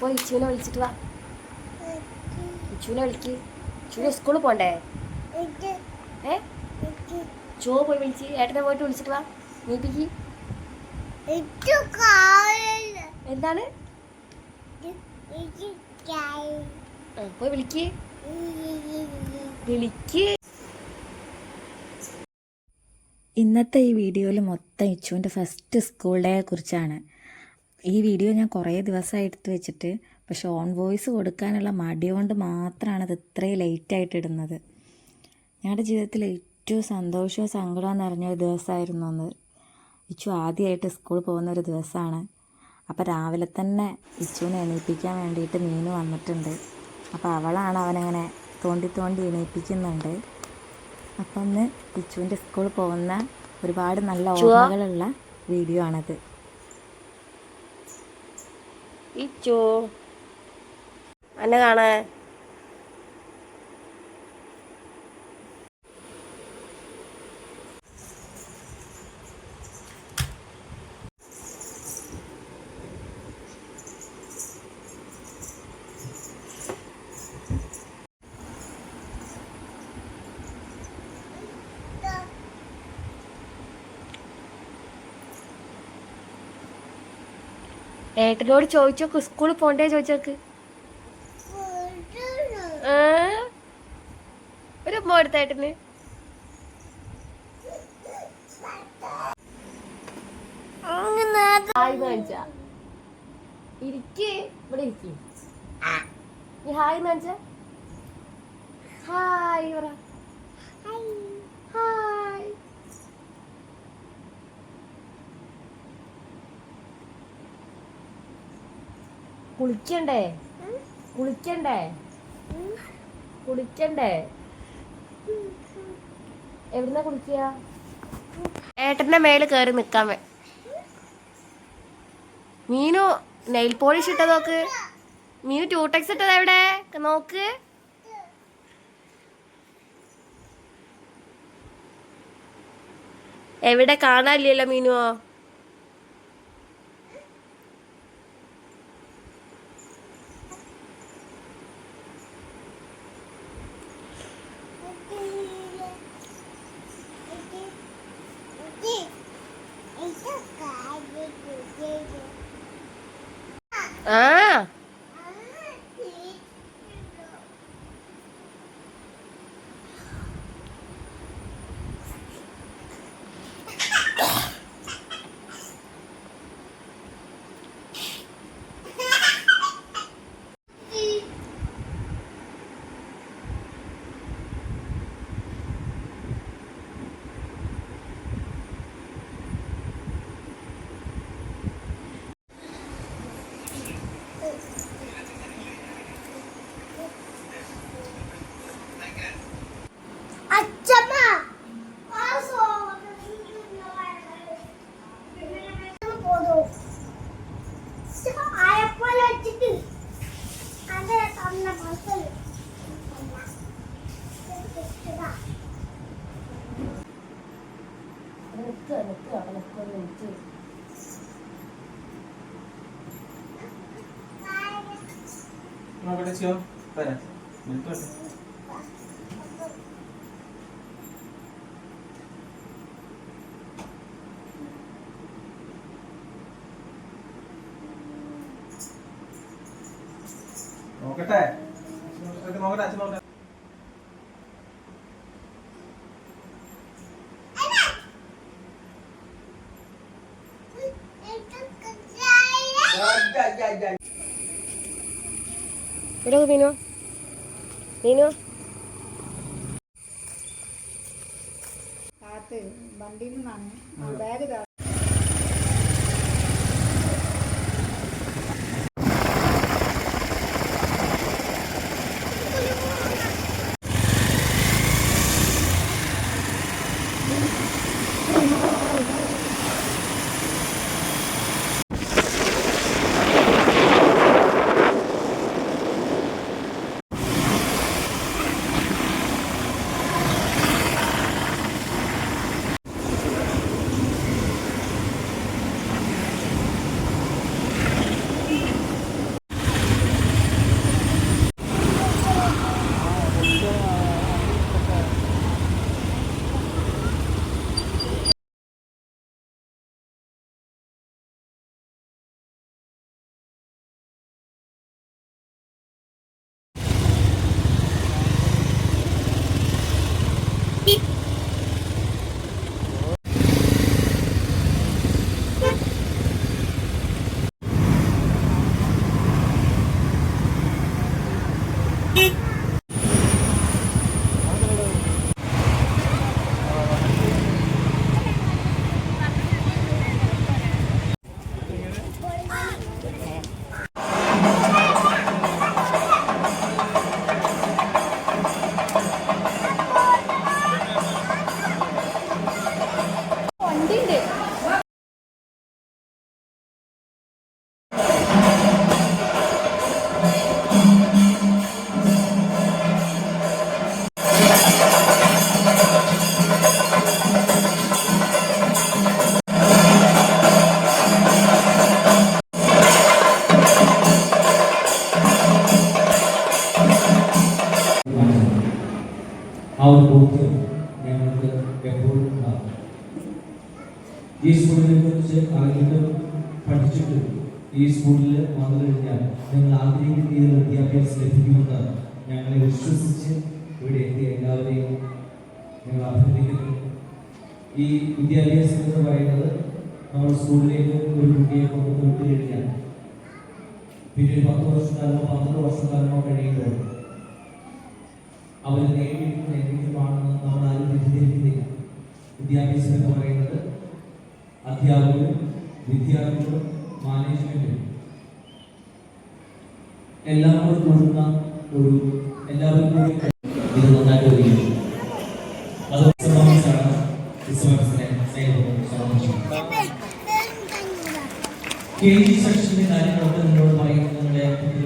പോയി ഇച്ചുവിനെ വിളിച്ചിട്ട് വാ. ഇച്ചുവിനെ വിളിക്ക്. ഇച്ചുവിനെ സ്കൂളിൽ പോണ്ടേ? ഏ? ചോ പോയി വിളിച്ച്. ഏട്ടനെ പോയിട്ട് വിളിച്ചിട്ട് വാ. നീപ്പിക്ക് എന്താണ്? പോയി വിളിക്ക്. വിളിക്ക്. ഇന്നത്തെ ഈ വീഡിയോയിൽ മൊത്തം ഇച്ചുവിന്റെ ഫസ്റ്റ് സ്കൂൾ ഡേയെ കുറിച്ചാണ്. ഈ വീഡിയോ ഞാൻ കുറേ ദിവസമായി എടുത്ത് വെച്ചിട്ട് പക്ഷേ ഓൺ വോയിസ് കൊടുക്കാനുള്ള മടി കൊണ്ട് മാത്രമാണ് അത് ഇത്രയും ലേറ്റായിട്ട് ഇടുന്നത്. ഞങ്ങളുടെ ജീവിതത്തിൽ ഏറ്റവും സന്തോഷവും സങ്കടവും നിറഞ്ഞ ഒരു ദിവസമായിരുന്നു അന്ന്. ഇച്ചു ആദ്യമായിട്ട് സ്കൂളിൽ പോകുന്ന ഒരു ദിവസമാണ്. അപ്പോൾ രാവിലെ തന്നെ ഇച്ചുവിനെ എണീപ്പിക്കാൻ വേണ്ടിയിട്ട് മീന് വന്നിട്ടുണ്ട്. അപ്പോൾ അവളാണ് അവനങ്ങനെ തോണ്ടി തോണ്ടി എണീപ്പിക്കുന്നുണ്ട്. അപ്പം ഒന്ന് ഇച്ചുവിന്റെ സ്കൂളിൽ പോകുന്ന ഒരുപാട് നല്ല ഓർമ്മകളുള്ള വീഡിയോ ആണത്. ഇച്ചു. എന്നെ കാണാ ഏട്ടനോട് ചോദിച്ചോക്ക് സ്കൂളിൽ പോണ്ടേ ചോദിച്ചോക്ക്? ഒരു ഉമ്മ കൊടുത്ത ഏട്ടന്? ഹായ് കാണിച്ചാ ഇരിക്ക് ഇവിടെ ഇരിക്ക്. ഹായ് കാണിച്ച ഹായ് പറ ഹായ് കുളിക്കണ്ടേ? കുളിക്കണ്ടേ? കുളിക്കണ്ടേ? എവിടുന്ന കുളിക്കുക? ഏട്ടന്റെ മേൽ കയറി നിക്കാൻ മീനു നെയിൽ പോളിഷ് ഇട്ട നോക്ക്. മീനു ടൂടെക്സ് ഇട്ടത് എവിടെ? നോക്ക്. എവിടെ കാണാനില്ലല്ലോ മീനുവോ ആ അച്ഛമ്മ ആയപ്പോലെ വെച്ചിട്ട് അത് തന്ന മക്കൾ നോക്കട്ടെ ചിയോ വരാം. നിൽക്കട്ടെ നോക്കട്ടെ? നോക്കട്ടെ അച്ഛൻ നോക്കട്ടെ. ഇവിടെ മീനു മീനു ബാഗ് താ ഈ സ്കൂളിൽ വന്നു കഴിഞ്ഞാൽ നിങ്ങൾ ആഗ്രഹിക്കുന്ന രീതിയിൽ വിദ്യാഭ്യാസം ലഭിക്കുമെന്ന് ഞങ്ങളെ വിശ്വസിച്ച് ഇവിടെ എത്തിയ എല്ലാവരെയും ഞങ്ങൾ അഭിനന്ദിക്കുന്നു. ഈ വിദ്യാഭ്യാസം എന്ന് പറയുന്നത് നമ്മൾ സ്കൂളിലേക്ക് ഒരു കുട്ടിയെ കൊണ്ട് വിട്ടു കഴിഞ്ഞാൽ പിന്നെ പത്ത് വർഷക്കാലമോ പന്ത്രണ്ട് വർഷക്കാലമോ കഴിയുമ്പോൾ അവർ നേടിയിരിക്കുന്ന എന്തെങ്കിലുമാണെന്ന് നമ്മൾ ആരും വിധിക്കുന്നില്ല വിദ്യാഭ്യാസം എന്ന് പറയുന്നത് അധ്യാപകരും വിദ്യാർത്ഥികളും മാനേജ്മെന്റ് എല്ലാവരും കൊടുക്കുന്ന ഒരു എല്ലാവരും കൂടി ഇത് നന്നായിട്ട് കാര്യങ്ങളൊക്കെ നിങ്ങളോട് പറയുന്നത്